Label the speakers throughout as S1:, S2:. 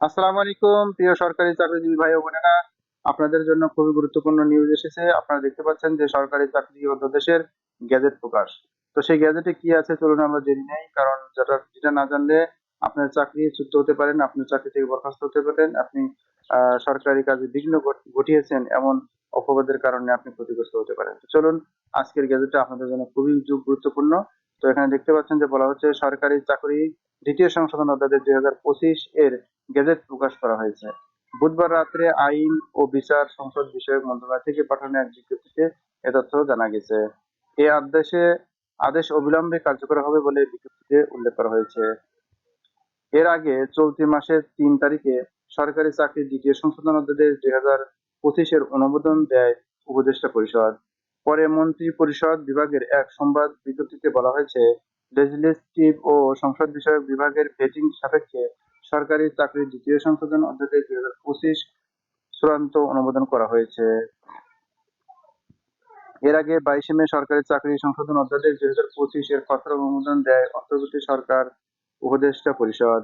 S1: আসসালামু আলাইকুম, প্রিয় সরকারি চাকরিজীবী ভাই ও বোনেরা। আপনাদের জন্য খুবই গুরুত্বপূর্ণ নিউজ এসেছে। আপনারা দেখতে পাচ্ছেন যে সরকারি চাকরি অধ্যাদেশের গ্যাজেট প্রকাশ। তো সেই গ্যাজেটে কি আছে চলুন আমরা জেনে নেই, কারণ যেটা যেটা না জানলে আপনার চাকরি চুক্ত হতে পারেন আপনার চাকরি থেকে বরখাস্ত হতে পারেন। আপনি সরকারি কাজে বিঘ্ন ঘটিয়েছেন এমন অপবাদের কারণে আপনি ক্ষতিগ্রস্ত হতে পারেন। চলুন, আজকের গ্যাজেটটা আপনাদের জন্য খুবই গুরুত্বপূর্ণ। তো এখানে দেখতে পাচ্ছেন যে বলা হচ্ছে সরকারি চাকরি দ্বিতীয় সংশোধন অধ্যাদেশ দুই হাজার পঁচিশ এর গেজেট প্রকাশ করা হয়েছে। বুধবার রাত্রে আইন ও বিচার সংসদ বিষয়ক মন্ত্রণালয় থেকে পাঠানো এক বিজ্ঞপ্তিতে এ তথ্য জানা গেছে। এই আদেশে আদেশ অবিলম্বে কার্যকর হবে বলে বিজ্ঞপ্তিতে উল্লেখ করা হয়েছে। এর আগে চলতি মাসের তিন তারিখে সরকারি চাকরির দ্বিতীয় সংশোধন অধ্যাদেশ দুই হাজার পঁচিশের অনুমোদন দেয় উপদেষ্টা পরিষদ। পরে মন্ত্রী পরিষদ বিভাগের এক সংবাদ বিজ্ঞপ্তিতে বলা হয়েছে, লেজিসলেটিভ ও সংসদ বিষয়ক বিভাগের ভেটিং সাপেক্ষে সরকারি চাকরির দ্বিতীয় সংশোধন অধ্যাদেশ দুই হাজার পঁচিশ চূড়ান্ত অনুমোদন করা হয়েছে। এর আগে বাইশে মে সরকারি চাকরি সংশোধন অধ্যাদেশ দুই হাজার পঁচিশ এর খসড়া অনুমোদন দেয় অন্তর্বর্তী সরকার, উপদেষ্টা পরিষদ।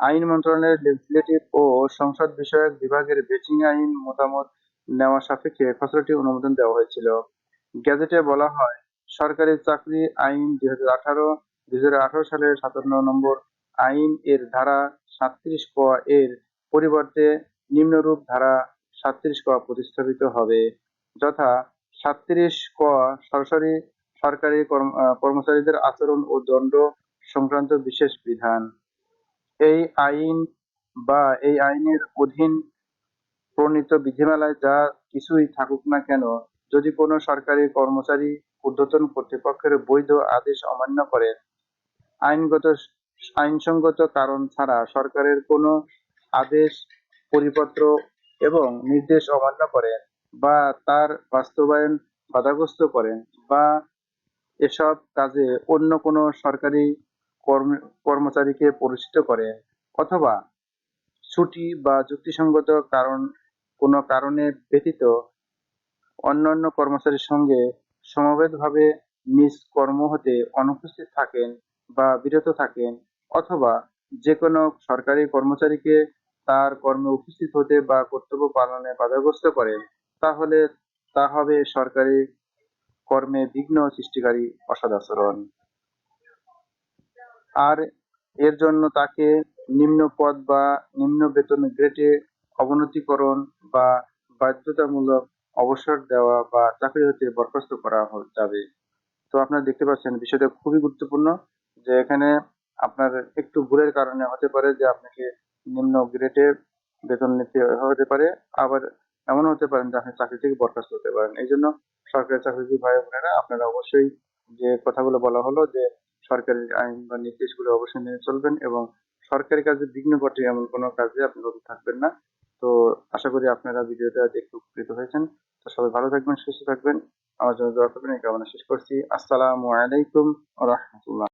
S1: আইন মন্ত্রণালয়ের লেজিসলেটিভ ও সংসদ বিষয়ক বিভাগের বেচিং আইন মতামত নেওয়া সাপেক্ষে খসড়াটি অনুমোদন দেওয়া হয়েছিল। গেজেটে বলা হয়, সরকারি চাকরি আইন দুই হাজার আঠারো, দুই সালের সাতান্ন নম্বর আইন এর ধারা সাতত্রিশ ক এর পরিবর্তে নিম্নরূপ ধারা সাতত্রিশ ক প্রতিস্থাপিত হবে, যথা সাতত্রিশ ক সরাসরি সরকারি কর্মচারীদের আচরণ ও দণ্ড সংক্রান্ত বিশেষ বিধান। এই আইন বা এই আইনের অধীন প্রণীত বিধিমালায় যা কিছুই থাকুক না কেন, যদি কোনো সরকারি কর্মচারী ঊর্ধ্বতন কর্তৃপক্ষের বৈধ আদেশ অমান্য করে, আইনগত আইনসঙ্গত কারণ ছাড়া সরকারের কোনো আদেশ, পরিপত্র এবং নির্দেশ অমান্য করে বা তার বাস্তবায়ন বাধাগ্রস্ত করেন বা এসব কাজে অন্য কোনো সরকারি কর্ম- কর্মচারীকে পরিচিত করে অথবা ছুটি বা যুক্তিসঙ্গত কারণ কোনো কারণে ব্যতীত অন্যান্য কর্মচারীর সঙ্গে সমবেতভাবে নিজ কর্ম হতে অনুপস্থিত থাকেন বা বিরত থাকেন অথবা যে কোনো সরকারি কর্মচারীকে তার কর্মে উপস্থিত হতে বা কর্তব্য পালনে বাধাগ্রস্ত করেন, তাহলে তা হবে সরকারি কর্মে বিঘ্ন সৃষ্টিকারী অসদাচরণ আর এর জন্য তাকে নিম্ন পদ বা নিম্ন বেতন গ্রেডে অবনতিকরণ বা বাধ্যতামূলক অবসর দেওয়া বা চাকরি হতে বরখাস্ত করা যাবে। তো আপনারা দেখতে পাচ্ছেন, বিষয়টা খুবই গুরুত্বপূর্ণ যে এখানে আপনার একটু ভুলের কারণে হতে পারে যে আপনাকে নিম্ন গ্রেডে বেতন নিতে হতে পারে, আবার এমন হতে পারেন যে আপনি চাকরি থেকে বরখাস্ত হতে পারেন। এই জন্য সরকারি চাকরিজীবী ভাই বোনেরা, আপনারা অবশ্যই যে কথাগুলো বলা হলো যে সরকারি আইন বা নির্দেশগুলো অবশ্যই মেনে চলবেন এবং সরকারি কাজে বিঘ্ন ঘটে এমন কোনো কাজে আপনি থাকবেন না। তো আশা করি আপনারা ভিডিওটা দেখে উপকৃত হয়েছেন। তো সবাই ভালো থাকবেন, সুস্থ থাকবেন। আমার জন্য দোয়া করবেন, এই কামনা শেষ করছি। আসসালামু আলাইকুম রহমতুল্লাহ।